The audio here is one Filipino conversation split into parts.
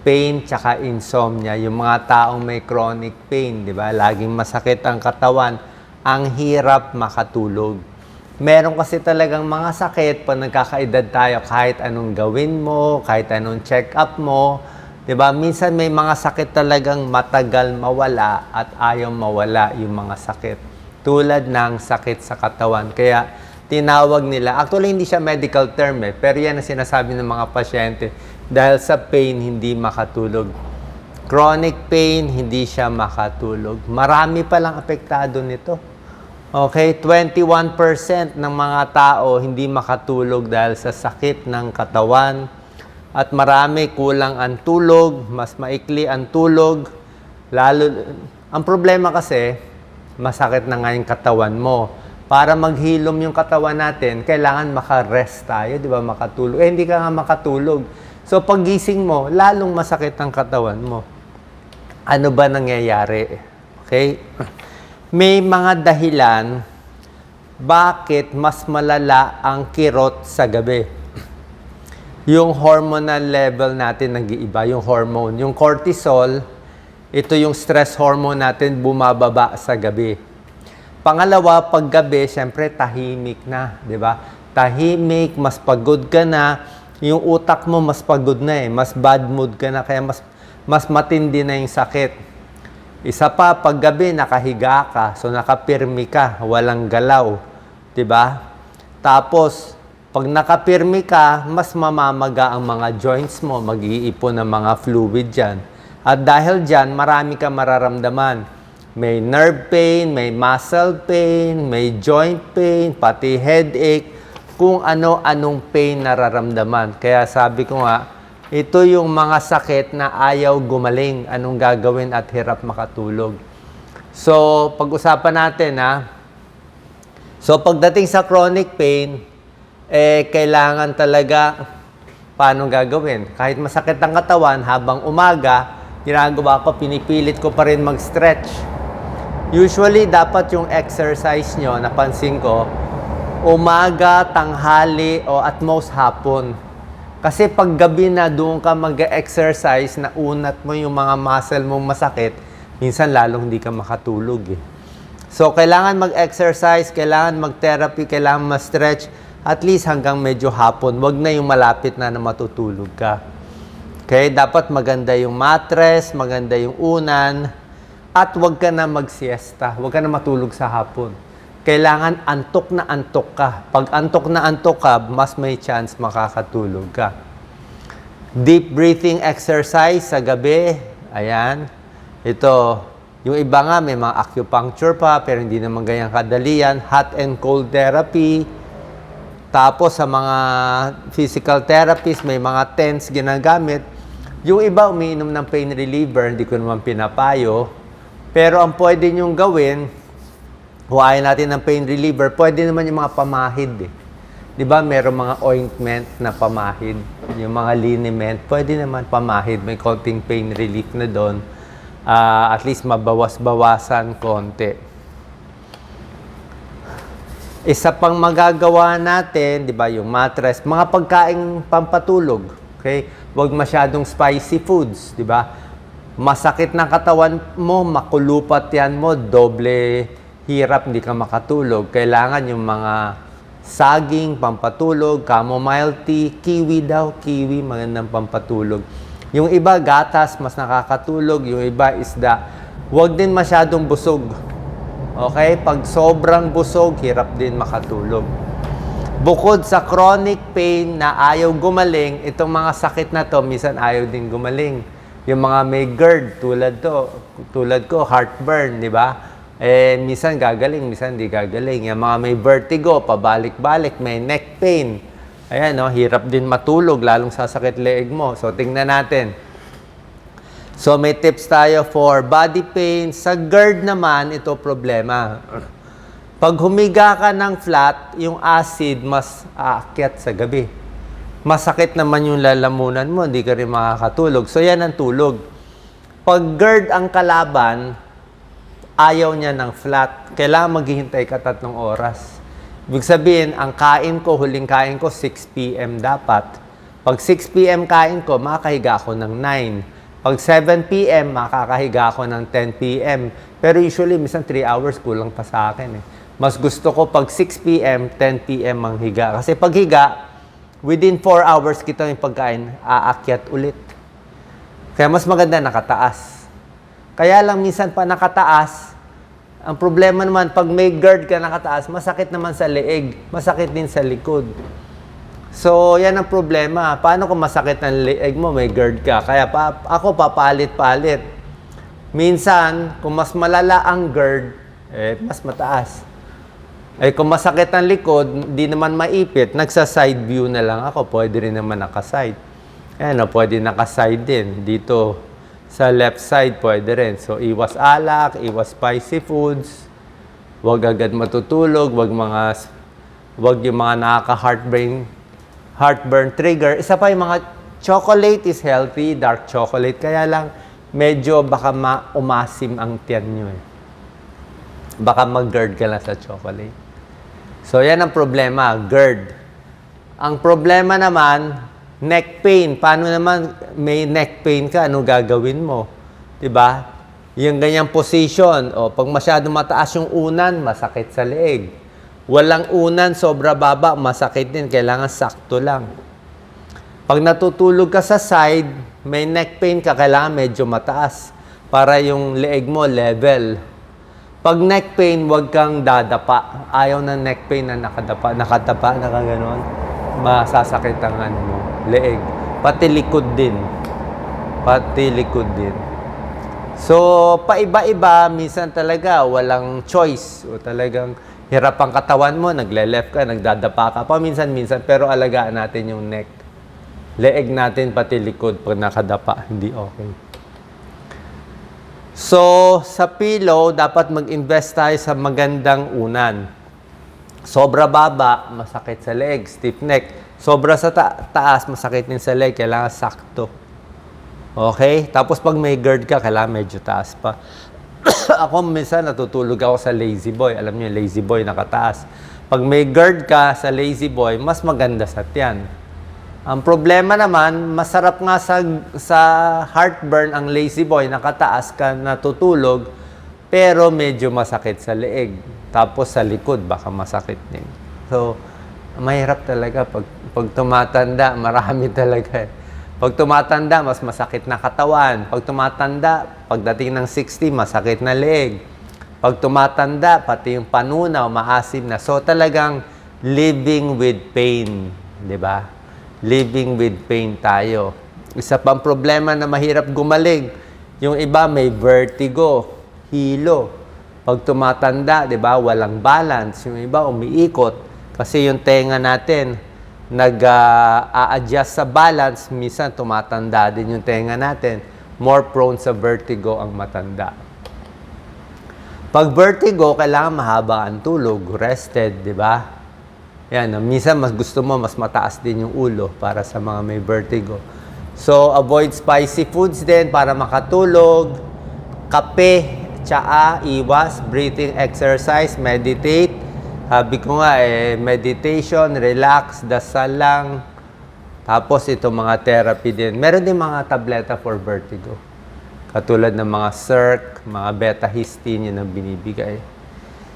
pain tsaka insomnia. Yung mga taong may chronic pain, di ba? Laging masakit ang katawan, ang hirap makatulog. Meron kasi talagang mga sakit pag nagkakaedad tayo, kahit anong gawin mo, kahit anong check-up mo, di ba? Minsan may mga sakit talagang matagal mawala at ayaw mawala yung mga sakit. Tulad ng sakit sa katawan. Kaya tinawag nila, actually hindi siya medical term eh, pero yan ang sinasabi ng mga pasyente dahil sa pain hindi makatulog. Chronic pain, hindi siya makatulog. Marami palang apektado nito. Okay, 21% ng mga tao hindi makatulog dahil sa sakit ng katawan. At marami kulang ang tulog, mas maikli ang tulog. Lalo, ang problema kasi, masakit na nga yung katawan mo. Para maghilom yung katawan natin, kailangan makarest tayo, di ba? Makatulog. Eh, hindi ka nga makatulog. So, paggising mo, lalong masakit ang katawan mo. Ano ba nangyayari? Okay? May mga dahilan bakit mas malala ang kirot sa gabi. Yung hormonal level natin nag-iiba, yung hormone. Yung cortisol, ito yung stress hormone natin bumababa sa gabi. Pangalawa, pag gabi, syempre tahimik na, di ba? Tahimik, mas pagod ka na, yung utak mo mas pagod na eh, mas bad mood ka na, kaya mas, mas matindi na yung sakit. Isa pa, pag gabi, nakahiga ka, so nakapirmi ka, walang galaw, ba? Tapos, pag nakapirmi ka, mas mamamaga ang mga joints mo, mag-iipon ng mga fluid dyan. At dahil dyan, marami ka mararamdaman. May nerve pain, may muscle pain, may joint pain, pati headache, kung ano-anong pain nararamdaman. Kaya sabi ko nga, ito yung mga sakit na ayaw gumaling, anong gagawin at hirap makatulog. So, pag-usapan natin ha. So, pagdating sa chronic pain, eh, kailangan talaga, paano gagawin? Kahit masakit ang katawan, habang umaga, ginagawa ko, pinipilit ko pa rin mag-stretch. Usually, dapat yung exercise nyo, napansin ko, umaga, tanghali, o at most hapon. Kasi pag gabi na doon ka mag-exercise, na unat mo yung mga muscle mong masakit, minsan lalong hindi ka makatulog eh. So, kailangan mag-exercise, kailangan mag-therapy, kailangan ma-stretch, at least hanggang medyo hapon. Huwag na yung malapit na na matutulog ka. Okay? Dapat maganda yung mattress, maganda yung unan, at huwag ka na mag-siesta. Huwag ka na matulog sa hapon. Kailangan antok na antok ka. Pag antok na antok ka, mas may chance makakatulog ka. Deep breathing exercise sa gabi. Ayan. Ito, yung iba nga may mga acupuncture pa, pero hindi naman ganyan kadalian. Hot and cold therapy. Tapos sa mga physical therapists, may mga tents ginagamit. Yung iba umiinom ng pain reliever, hindi ko naman pinapayo. Pero ang pwede nyong gawin, huwain natin ng pain reliever, pwede naman yung mga pamahid eh. Di ba, meron mga ointment na pamahid, yung mga liniment, pwede naman pamahid, may konting pain relief na doon. Ah, at least mabawas-bawasan konti. Isa pang magagawa natin, di ba, yung mattress, mga pagkaing pampatulog. Okay? Huwag masyadong spicy foods, di ba? Masakit ng katawan mo, makulupat yan mo, doble hirap, hindi ka makatulog. Kailangan yung mga saging, pampatulog, chamomile tea, kiwi daw, kiwi, magandang pampatulog. Yung iba, gatas, mas nakakatulog. Yung iba, isda. Huwag din masyadong busog. Okay? Pag sobrang busog, hirap din makatulog. Bukod sa chronic pain na ayaw gumaling, itong mga sakit na to, minsan ayaw din gumaling. Yung mga may GERD, tulad to, tulad ko, heartburn, di ba? Eh, minsan gagaling, minsan hindi gagaling. Yung mga may vertigo, pabalik-balik, may neck pain. Ayan, no, hirap din matulog, lalong sasakit leeg mo. So, tingnan natin. So, may tips tayo for body pain. Sa GERD naman, ito problema. Pag humiga ka ng flat, yung acid mas aakyat sa gabi. Masakit naman yung lalamunan mo, hindi ka rin makakatulog. So, yan ang tulog. Pag GERD ang kalaban, ayaw niya ng flat. Kailangan maghihintay ka tatlong oras. Ibig sabihin, ang kain ko, huling kain ko, 6 p.m. dapat. Pag 6 p.m. kain ko, makakahiga ako ng 9. Pag 7 p.m., makakahiga ako ng 10 p.m. Pero usually, minsan 3 hours kulang pa sa akin eh. Mas gusto ko pag 6 p.m., 10 p.m. ang higa. Kasi pag higa, within 4 hours kita yung pagkain, aakyat ulit. Kaya mas maganda nakataas. Kaya lang minsan pa nakataas, ang problema naman, pag may guard ka nakataas, masakit naman sa leeg, masakit din sa likod. So, yan ang problema. Paano kung masakit ang leeg mo, may guard ka? Kaya pa, ako papalit-palit. Minsan, kung mas malala ang guard, eh, mas mataas. Eh, kung masakit ang likod, di naman maipit, nagsa-side view na lang ako. Pwede rin naman naka-side. Ayan, pwede naka-side din. Dito, sa left side, pwede rin. So, iwas alak, iwas spicy foods. Huwag agad matutulog, huwag mga, huwag yung mga nakaka-heartburn, heartburn trigger. Isa pa yung mga chocolate is healthy, dark chocolate. Kaya lang, medyo baka ma umasim ang tiyan nyo eh. Baka mag-GERD ka lang sa chocolate. So, yan ang problema, GERD. Ang problema naman, neck pain. Paano naman may neck pain ka, ano gagawin mo? 'Di ba? Yung ganyang position, o pag masyado mataas yung unan, masakit sa leeg. Walang unan, sobra baba, masakit din. Kailangan sakto lang. Pag natutulog ka sa side, may neck pain ka, kailangan medyo mataas para yung leeg mo level. Pag neck pain, huwag kang dadapa. Ayaw ng neck pain na nakadapa, nakadapa, nakaganon. Masasakit ang ano mo, leeg. Pati likod din. Pati likod din. So, paiba-iba, minsan talaga walang choice. O talagang hirap ang katawan mo, nagle-left ka, nagdadapa ka pa minsan-minsan, pero alagaan natin yung neck. Leeg natin pati likod pag nakadapa, hindi okay. So, sa pillow, dapat mag-invest tayo sa magandang unan. Sobra baba, masakit sa leg, stiff neck. Sobra sa ta- taas, masakit din sa leg, kailangan sakto. Okay? Tapos pag may GERD ka, kailangan medyo taas pa. ako minsan natutulog ako sa lazy boy. Alam niyo, lazy boy nakataas. Pag may GERD ka sa lazy boy, mas maganda sa tiyan. Ang problema naman, masarap nga sa, sa heartburn ang lazy boy, nakataas ka, natutulog, pero medyo masakit sa leeg. Tapos sa likod, baka masakit din. So, mahirap talaga pag, pag tumatanda, marami talaga. eh. Pag tumatanda, mas masakit na katawan. Pag tumatanda, pagdating ng 60, masakit na leeg. Pag tumatanda, pati yung panunaw, maasim na. So talagang living with pain, di ba? Living with pain tayo. Isa pang problema na mahirap gumaling, yung iba may vertigo, hilo. Pag tumatanda, di ba, walang balance. Yung iba umiikot kasi yung tenga natin nag-a-adjust sa balance, minsan tumatanda din yung tenga natin. More prone sa vertigo ang matanda. Pag vertigo, kailangan mahaba ang tulog, rested, di ba? Yan, minsan mas gusto mo, mas mataas din yung ulo para sa mga may vertigo. So, avoid spicy foods din para makatulog. Kape, tsaa, iwas, breathing exercise, meditate. Sabi ko nga, eh, meditation, relax, dasal lang. Tapos itong mga therapy din. Meron din mga tableta for vertigo. Katulad ng mga CERC, mga beta-histine, yun ang binibigay.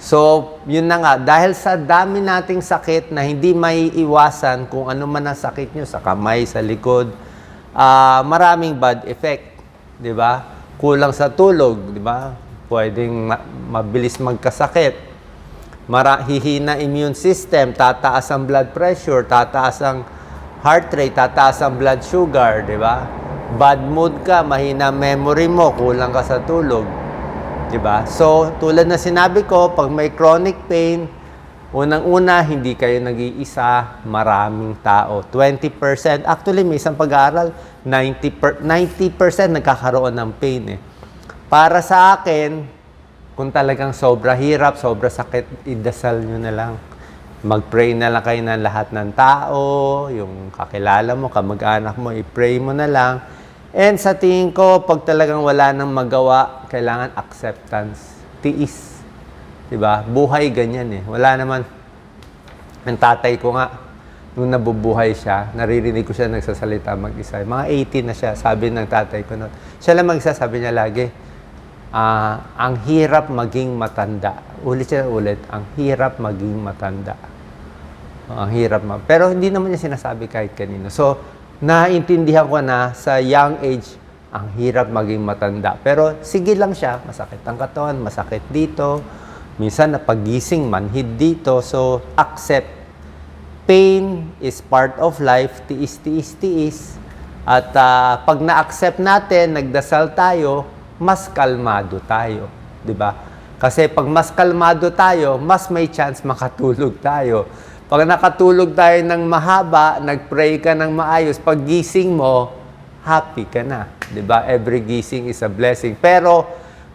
So, yun na nga, dahil sa dami nating sakit na hindi may iwasan kung ano man ang sakit nyo, sa kamay, sa likod, ah, maraming bad effect. Di ba? Kulang sa tulog, di ba? Pwedeng ma- mabilis magkasakit. Mara, hihina immune system, tataas ang blood pressure, tataas ang heart rate, tataas ang blood sugar, di ba? Bad mood ka, mahina memory mo, kulang ka sa tulog. 'Di ba? So, tulad na sinabi ko, pag may chronic pain, unang-una, hindi kayo nag-iisa, maraming tao. 20%, actually, may isang pag-aaral, 90%, per, 90% nagkakaroon ng pain eh. Para sa akin, kung talagang sobra hirap, sobra sakit, idasal nyo na lang. Mag-pray na lang kayo ng lahat ng tao, yung kakilala mo, kamag-anak mo, i-pray mo na lang. And sa tingin ko, pag talagang wala nang magawa, kailangan acceptance, tiis. 'Di ba? Buhay ganyan eh. Wala naman. Ang tatay ko nga, nung nabubuhay siya, naririnig ko siya nagsasalita mag-isa. Mga 18 na siya, sabi ng tatay ko noon. Siya lang mag-isa, sabi niya lagi, ah, ang hirap maging matanda. Ulit siya ulit, ang hirap maging matanda. Ang hirap ma. Pero hindi naman niya sinasabi kahit kanino. So, naintindihan ko na sa young age, ang hirap maging matanda. Pero sige lang siya, masakit ang katawan, masakit dito. Minsan napagising, manhid dito. So, accept. Pain is part of life, tiis, tiis, tiis. At ah, pag na-accept natin, nagdasal tayo, mas kalmado tayo. 'di ba? Kasi pag mas kalmado tayo, mas may chance makatulog tayo. Pag nakatulog tayo ng mahaba, nag-pray ka ng maayos, pag gising mo, happy ka na. 'di ba? Every gising is a blessing. Pero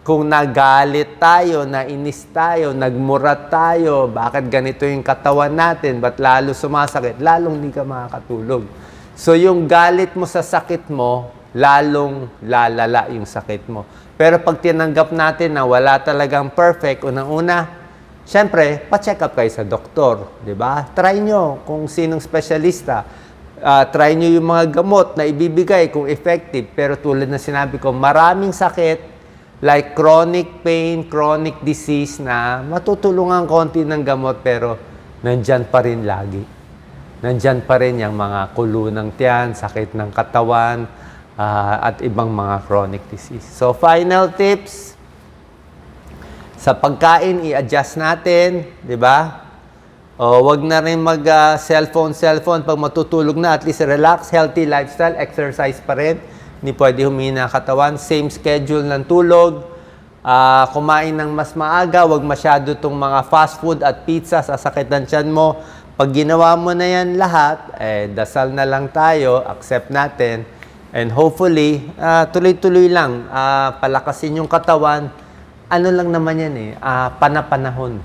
kung nagalit tayo, nainis tayo, nagmurat tayo, bakit ganito yung katawan natin, ba't lalo sumasakit, lalong di ka makakatulog. So yung galit mo sa sakit mo, lalong lalala yung sakit mo. Pero pag tinanggap natin na wala talagang perfect, unang-una, Siyempre, pa-check up kayo sa doktor, di ba? Try nyo kung sinong specialista. Ah, try nyo yung mga gamot na ibibigay kung effective. Pero tulad na sinabi ko, maraming sakit like chronic pain, chronic disease na matutulungan konti ng gamot pero nandyan pa rin lagi. Nandyan pa rin yung mga kulo ng tiyan, sakit ng katawan, ah, at ibang mga chronic disease. So, final tips, sa pagkain, i-adjust natin, di ba? O, wag na rin mag ah, cellphone, pag matutulog na, at least relax, healthy lifestyle, exercise pa rin. Hindi pwede humina katawan. Same schedule ng tulog. Ah, kumain ng mas maaga, wag masyado itong mga fast food at pizza, sasakit ang tiyan mo. Pag ginawa mo na yan lahat, eh, dasal na lang tayo, accept natin. And hopefully, ah, tuloy-tuloy lang, ah, palakasin yung katawan. Ano lang naman yan eh, ah, panapanahon.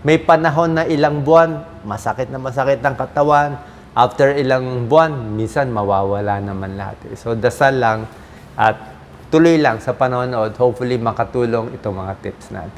May panahon na ilang buwan, masakit na masakit ang katawan. After ilang buwan, minsan mawawala naman lahat. eh. So dasal lang at tuloy lang sa panonood. Hopefully makatulong itong mga tips natin.